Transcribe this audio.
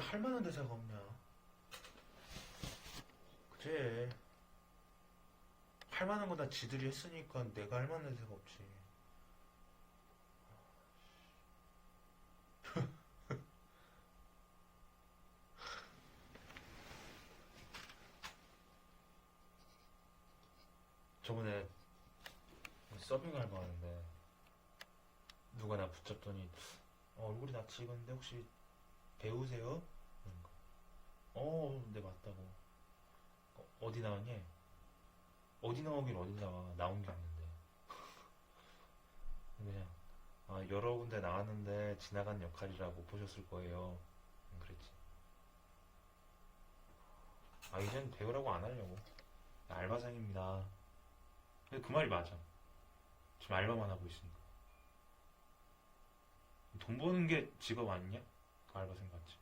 할 만한 대사가 없냐? 그래. 할 만한 건 다 지들이 했으니까 내가 할 만한 대사가 없지. 저번에 서빙 알바하는데 누가 나 붙잡더니 어, 얼굴이 낯이 익었는데 혹시 배우세요? 그러는 거야. 어, 네 맞다고. 어, 어디 나왔니? 어디 나오긴 어디 나와. 나온 게 없는데. 그냥 아, 여러 군데 나왔는데 지나간 역할이라고 보셨을 거예요. 음, 그랬지. 아, 이젠 배우라고 안 하려고. 알바생입니다. 근데 그 말이 맞아. 지금 알바만 하고 있으니까. 돈 버는 게 직업 아니냐? 그 알바생 같지.